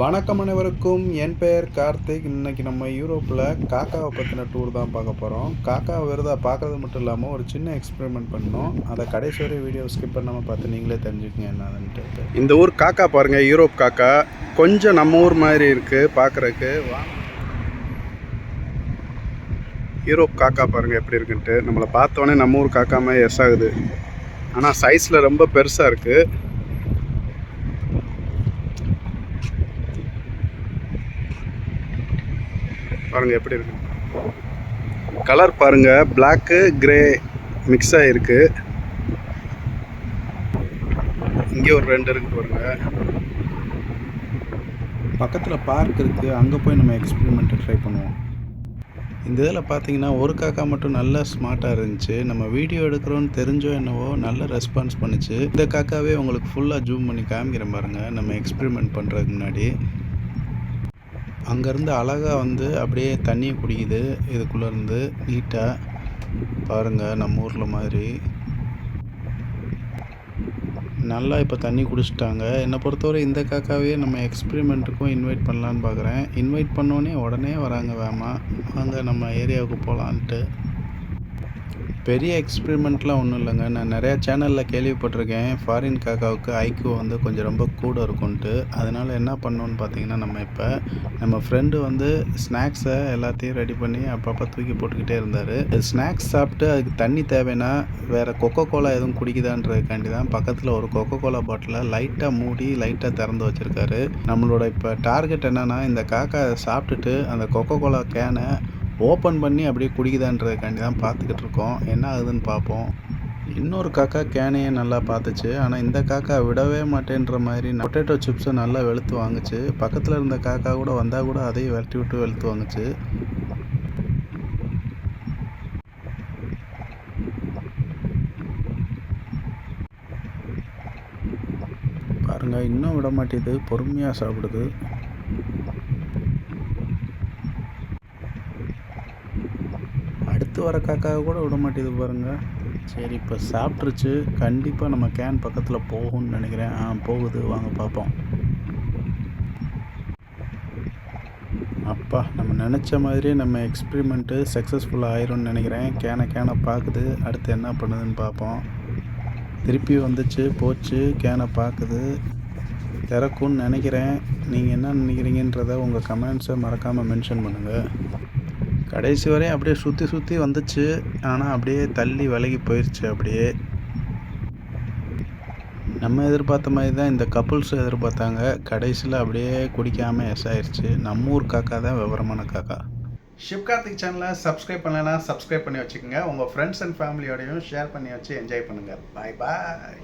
வணக்கம் அனைவருக்கும். என் பெயர் கார்த்திக். இன்னைக்கு நம்ம யூரோப்பில் காக்காவை பற்றின டூர் தான் பார்க்க போகிறோம் காக்காவை வெறுதா பார்க்கறது மட்டும் இல்லாமல் ஒரு சின்ன எக்ஸ்பெரிமெண்ட் பண்ணோம். அதை கடைசி வரை வீடியோ ஸ்கிப் பண்ணாமல் பார்த்து நீங்களே தெரிஞ்சுக்கங்க என்னதுன்ட்டு. இந்த ஊர் காக்கா பாருங்கள் யூரோப் காக்கா. கொஞ்சம் நம்ம ஊர் மாதிரி இருக்குது பார்க்குறக்கு யூரோப் காக்கா பாருங்கள் எப்படி இருக்குன்ட்டு. நம்மளை பார்த்தோன்னே நம்ம ஊர் காக்கா மாதிரி எஸ் ஆகுது. ஆனால் சைஸில் ரொம்ப பெருசாக இருக்குது பாருங்கள் எப்படி இருக்கு. கலர் பாருங்கள் பிளாக்கு கிரே மிக்ஸ் ஆகிருக்கு இங்கே ஒரு ரெண்டு இருக்கு பாருங்கள் பக்கத்தில் பார்க் இருக்குது அங்கே போய் நம்ம எக்ஸ்பெரிமெண்ட்டை ட்ரை பண்ணுவோம். இந்த இதில் பார்த்தீங்கன்னா ஒரு காக்கா மட்டும் நல்லா ஸ்மார்ட்டாக இருந்துச்சு. நம்ம வீடியோ எடுக்கிறோன்னு தெரிஞ்சோ என்னவோ நல்ல ரெஸ்பான்ஸ் பண்ணுச்சு. இந்த காக்காவே உங்களுக்கு ஃபுல்லாக ஜூம் பண்ணி காமிக்கிறேன் பாருங்கள் நம்ம எக்ஸ்பெரிமெண்ட் பண்ணுறதுக்கு முன்னாடி. அங்கேருந்து அழகாக வந்து அப்படியே தண்ணியை குடிக்குது. இதுக்குள்ளே இருந்து நீட்டாக பாருங்கள் நம்ம ஊரில் மாதிரி. நல்லா இப்போ தண்ணி குடிச்சிட்டாங்க. என்னை பொறுத்தவரை இந்த காக்காவே நம்ம எக்ஸ்பிரிமெண்ட்டுக்கும் இன்வைட் பண்ணலான்னு பார்க்குறேன். இன்வைட் பண்ணோன்னே உடனே வராங்க வேமா. வாங்க நம்ம ஏரியாவுக்கு போகலான்ட்டு. பெரிய எக்ஸ்பெரிமெண்ட்லாம் ஒன்றும் இல்லைங்க. நான் நிறையா சேனலில் கேள்விப்பட்டிருக்கேன். ஃபாரின் காக்காவுக்கு ஐக்யூ வந்து கொஞ்சம் ரொம்ப கூட இருக்கும்ன்ட்டு. அதனால் என்ன பண்ணோன்னு பார்த்தீங்கன்னா நம்ம இப்போ நம்ம ஃப்ரெண்டு வந்து ஸ்நாக்ஸை எல்லாத்தையும் ரெடி பண்ணி அப்பப்போ தூக்கி போட்டுக்கிட்டே இருந்தார். ஸ்நாக்ஸ் சாப்பிட்டு அதுக்கு தண்ணி தேவைன்னா வேறு கொக்கோ கோலா எதுவும் குடிக்குதான்றதுக்காண்டி தான் பக்கத்தில் ஒரு கொக்கோ கோலா பாட்டிலை லைட்டாக மூடி லைட்டாக திறந்து வச்சுருக்காரு. நம்மளோட இப்போ டார்கெட் என்னென்னா இந்த காக்கா சாப்பிட்டுட்டு அந்த கொக்கோ கோலா கேனை ஓப்பன் பண்ணி அப்படியே குடிக்குதான்றதுக்காண்டி தான் பார்த்துக்கிட்டு இருக்கோம். என்ன ஆகுதுன்னு பார்ப்போம். இன்னொரு காக்கா கேனையே நல்லா பார்த்துச்சு. ஆனால் இந்த காக்கா விடவே மாட்டேன்ற மாதிரி பொட்டேட்டோ சிப்ஸை நல்லா வெளுத்து வாங்குச்சு. பக்கத்தில் இருந்த காக்கா கூட வந்தால் கூட அதையும் விரட்டி விட்டு வெளுத்து வாங்குச்சு. பாருங்கள் இன்னும் விட மாட்டேது. பொறுமையாக சாப்பிடுது. அடுத்து வர காக்காவை கூட விட மாட்டேது பாருங்கள் சரி இப்போ சாப்பிட்ருச்சு கண்டிப்பாக நம்ம கேன் பக்கத்தில் போகும்னு நினைக்கிறேன். ஆ போகுது. வாங்க பார்ப்போம். அப்பா நம்ம நினச்ச மாதிரியே நம்ம எக்ஸ்பிரிமெண்ட்டு சக்ஸஸ்ஃபுல்லாக ஆயிரும்னு நினைக்கிறேன். கேனை கேனை பார்க்குது. அடுத்து என்ன பண்ணுதுன்னு பார்ப்போம். திருப்பி வந்துச்சு போச்சு கேனை பார்க்குது. திறக்கும்னு நினைக்கிறேன். நீங்கள் என்ன நினைக்கிறீங்கன்றத உங்கள் கமெண்ட்ஸை மறக்காமல் மென்ஷன் பண்ணுங்கள் கடைசி வரையும் அப்படியே சுற்றி சுற்றி வந்துச்சு. ஆனால் அப்படியே தள்ளி விலகி போயிடுச்சு அப்படியே. நம்ம எதிர்பார்த்த மாதிரி தான் இந்த கப்புள்ஸும் எதிர்பார்த்தாங்க. கடைசியில் அப்படியே குடிக்காமல் எஸ் ஆயிடுச்சு நம்ம ஊர் காக்கா தான் விவரமான காக்கா. ஷிவ்கார்த்திக் சேனலை சப்ஸ்கிரைப் பண்ணலைன்னா சப்ஸ்கிரைப் பண்ணி வச்சுக்கோங்க. உங்கள் ஃப்ரெண்ட்ஸ் அண்ட் ஃபேமிலியோடையும் ஷேர் பண்ணி வச்சு என்ஜாய் பண்ணுங்கள் பாய் பாய்